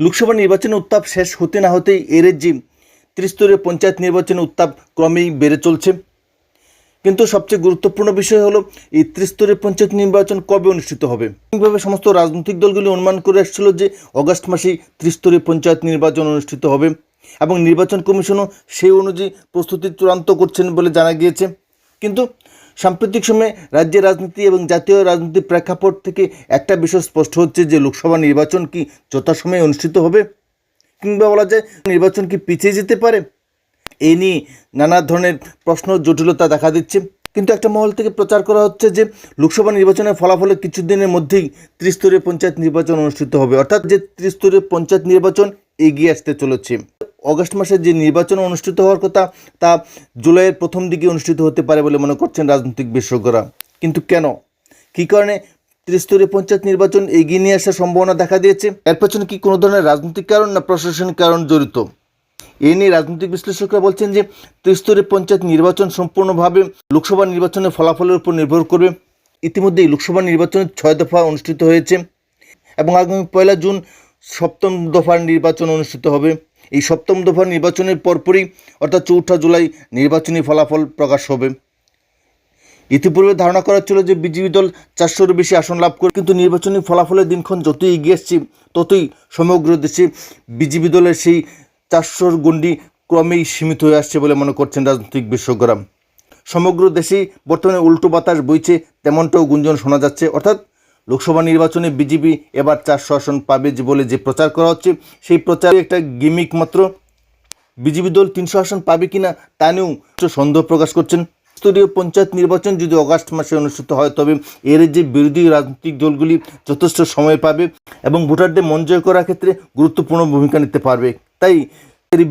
লোকসভা নির্বাচনের উত্তাপ শেষ হতে না হতেই এর যে ত্রিস্তরীয় পঞ্চায়েত নির্বাচনের উত্তাপ ক্রমেই বেড়ে চলছে। কিন্তু সবচেয়ে গুরুত্বপূর্ণ বিষয় হলো, এই ত্রিস্তরীয় পঞ্চায়েত নির্বাচন কবে অনুষ্ঠিত হবে? এইভাবে সমস্ত রাজনৈতিক দলগুলি অনুমান করে আসছিল যে, অগস্ট মাসেই ত্রিস্তরীয় পঞ্চায়েত নির্বাচন অনুষ্ঠিত হবে এবং নির্বাচন কমিশনও সেই অনুযায়ী প্রস্তুতি চূড়ান্ত করছেন বলে জানা গিয়েছে। কিন্তু সাম্প্রতিক সময়ে রাজ্যের রাজনীতি এবং জাতীয় রাজনীতির প্রেক্ষাপট থেকে একটা বিষয় স্পষ্ট হচ্ছে যে লোকসভা নির্বাচন কি যথাসময়ে অনুষ্ঠিত হবে? কিংবা বলা যায় নির্বাচন কি পিছিয়ে যেতে পারে? এই নিয়ে নানা ধরনের প্রশ্ন জটিলতা দেখা দিচ্ছে। কিন্তু একটা মহল থেকে প্রচার করা হচ্ছে যে লোকসভা নির্বাচনের ফলাফলে কিছুদিনের মধ্যেই ত্রিস্তরীয় পঞ্চায়েত নির্বাচন অনুষ্ঠিত হবে। অর্থাৎ যে ত্রিস্তরীয় পঞ্চায়েত নির্বাচন এগিয়ে আসতে চলেছে। অগস্ট মাসে যে নির্বাচন অনুষ্ঠিত হওয়ার কথা, তা জুলাইয়ের প্রথম দিকে অনুষ্ঠিত হতে পারে বলে মনে করছেন রাজনৈতিক বিশেষজ্ঞরা। কিন্তু কেন? কী কারণে ত্রিস্তরীয় পঞ্চায়েত নির্বাচন এগিয়ে নিয়ে আসার সম্ভাবনা দেখা দিয়েছে? এর পেছনে কি কোনো ধরনের রাজনৈতিক কারণ না প্রশাসনিক কারণ জড়িত? এ নিয়ে রাজনৈতিক বিশ্লেষকরা বলছেন যে, ত্রিস্তরীয় পঞ্চায়েত নির্বাচন সম্পূর্ণভাবে লোকসভা নির্বাচনের ফলাফলের উপর নির্ভর করবে। ইতিমধ্যেই লোকসভা নির্বাচনের ছয় দফা অনুষ্ঠিত হয়েছে এবং আগামী পয়লা জুন সপ্তম দফার নির্বাচন অনুষ্ঠিত হবে। এই সপ্তম দফার নির্বাচনের পরপরই, অর্থাৎ চৌঠা জুলাই, নির্বাচনী ফলাফল প্রকাশ হবে। ইতিপূর্বে ধারণা করা ছিল যে বিজেপি দল চারশোর বেশি আসন লাভ করে কিন্তু নির্বাচনী ফলাফলের দিনক্ষণ যতই এগিয়ে আসছে, ততই সমগ্র দেশে বিজেপি দলের সেই চারশোর গণ্ডি ক্রমেই সীমিত হয়ে আসছে বলে মনে করছেন রাজনৈতিক বিশেষজ্ঞরা। সমগ্র দেশেই বর্তমানে উল্টো বাতাস বইছে, তেমনটাও গুঞ্জন শোনা যাচ্ছে। অর্থাৎ লোকসভা নির্বাচনে বিজেপি এবার চারশো আসন পাবে যে বলে যে প্রচার করা হচ্ছে, সেই প্রচারে একটা গিমিক মাত্র। বিজেপি দল তিনশো আসন পাবে কিনা তা নিয়েও সন্দেহ প্রকাশ করছেন। স্তরীয় পঞ্চায়েত নির্বাচন যদি অগাস্ট মাসে অনুষ্ঠিত হয়, তবে এর যে বিরোধী রাজনৈতিক দলগুলি যথেষ্ট সময় পাবে এবং ভোটারদের মন জয় করার ক্ষেত্রে গুরুত্বপূর্ণ ভূমিকা নিতে পারবে। তাই এর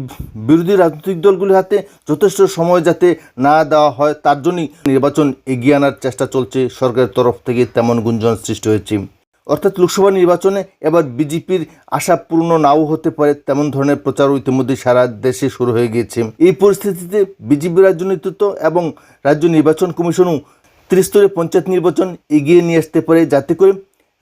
বিরোধী রাজনৈতিক দলগুলির হাতে যথেষ্ট সময় যাতে না দেওয়া হয়, তার জন্যই নির্বাচন এগিয়ে আনার চেষ্টা চলছে সরকারের তরফ থেকে তেমন গুঞ্জন সৃষ্টি হয়েছে। অর্থাৎ লোকসভা নির্বাচনে এবার বিজেপির আশা পূর্ণ নাও হতে পারে তেমন ধরনের প্রচারও ইতিমধ্যে সারা দেশে শুরু হয়ে গিয়েছে। এই পরিস্থিতিতে বিজেপি রাজ্য নেতৃত্ব এবং রাজ্য নির্বাচন কমিশনও ত্রিস্তরীয় পঞ্চায়েত নির্বাচন এগিয়ে নিয়ে আসতে পারে, যাতে করে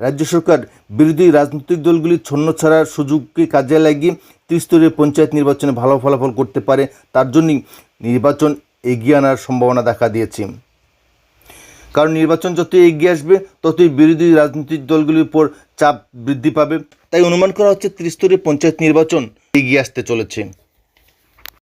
রাজ্য সরকার বিরোধী রাজনৈতিক গুলির ছন্ন ছাড়ার সুযোগকে কাজে লাগিয়ে ত্রিস্তরীয় পঞ্চায়েত নির্বাচনে ভালো ফলাফল করতে পারে, তার জন্যই নির্বাচন এগিয়ে আনার সম্ভাবনা দেখা দিয়েছে। কারণ নির্বাচন যতই এগিয়ে আসবে, ততই বিরোধী রাজনৈতিক দলগুলির উপর চাপ বৃদ্ধি পাবে। তাই অনুমান করা হচ্ছে ত্রিস্তরীয় পঞ্চায়েত নির্বাচন এগিয়ে আসতে চলেছে।